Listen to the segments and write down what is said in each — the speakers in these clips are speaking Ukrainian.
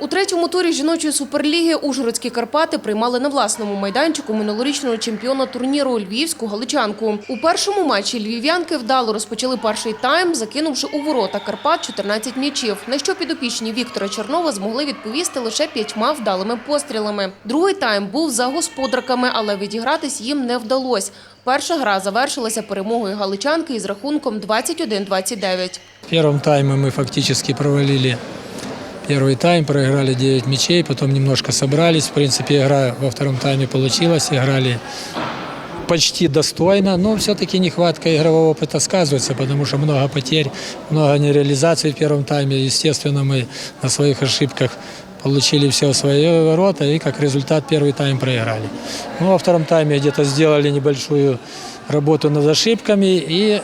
У третьому турі жіночої суперліги Ужгородські Карпати приймали на власному майданчику минулорічного чемпіона турніру львівську галичанку. У першому матчі львів'янки вдало розпочали перший тайм, закинувши у ворота Карпат 14 м'ячів. На що підопічні Віктора Чернова змогли відповісти лише п'ятьма вдалими пострілами. Другий тайм був за господарками, але відігратись їм не вдалося. Перша гра завершилася перемогою галичанки із рахунком 21-29. В первом тайме мы фактически провалили первый тайм, проиграли 9 мячей, потом немножко собрались. В принципе, игра во втором тайме получилась, играли почти достойно, но все-таки нехватка игрового опыта сказывается, потому что много потерь, много нереализаций в первом тайме. Естественно, мы на своих ошибках получили все свои ворота и как результат первый тайм проиграли. Ну, во втором тайме где-то сделали небольшую работу над ошибками и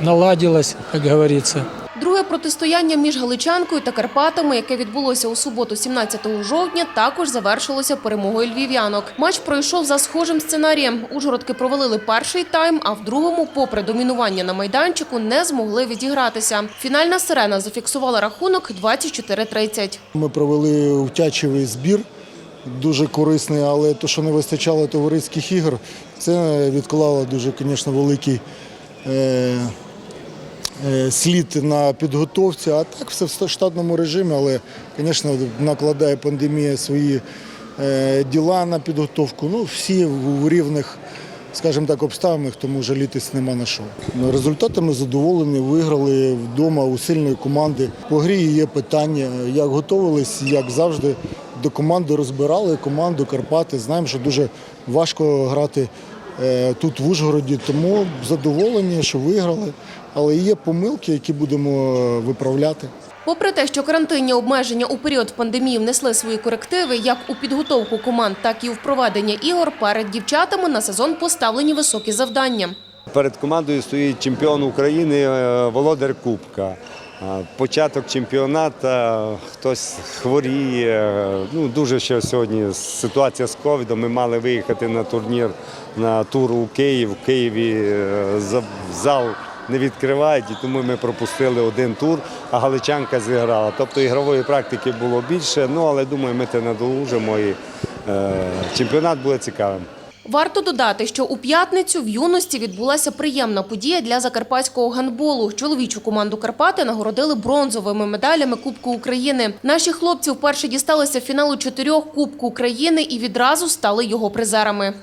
наладилось, как говорится. Друге протистояння між Галичанкою та Карпатами, яке відбулося у суботу, 17 жовтня, також завершилося перемогою львів'янок. Матч пройшов за схожим сценарієм. Ужгородки провалили перший тайм, а в другому, попри домінування на майданчику, не змогли відігратися. Фінальна сирена зафіксувала рахунок 24-30. Ми провели втячевий збір, дуже корисний, але те, що не вистачало товариських ігор, це відклало дуже, звісно, великий е, слід на підготовці. А так все в штатному режимі, але, звісно, накладає пандемія свої е, діла на підготовку. Ну, всі в рівних. Скажімо так, обставинах, тому жалітись нема на що. Результатами задоволені, виграли вдома у сильної команди. По грі є питання, як готувались, як завжди, до команди розбирали команду Карпати. Знаємо, що дуже важко грати е, тут в Ужгороді, тому задоволені, що виграли. Але є помилки, які будемо е, виправляти. Попри те, що карантинні обмеження у період пандемії внесли свої корективи як у підготовку команд, так і у впровадження ігор, перед дівчатами на сезон поставлені високі завдання. Перед командою стоїть чемпіон України, е, володар Кубка. Початок чемпіонату, хтось хворіє. Ну, дуже ще сьогодні ситуація з ковідом. Ми мали виїхати на турнір на тур у Київ. В Києві е, зал не відкривають, і тому ми пропустили один тур, а галичанка зіграла. Тобто ігрової практики було більше, ну але думаю, ми це надолужимо і е, чемпіонат буде цікавим. Варто додати, що у п'ятницю в юності відбулася приємна подія для закарпатського гандболу. Чоловічу команду Карпати нагородили бронзовими медалями Кубку України. Наші хлопці вперше дісталися фіналу чотирьох Кубку України і відразу стали його призерами.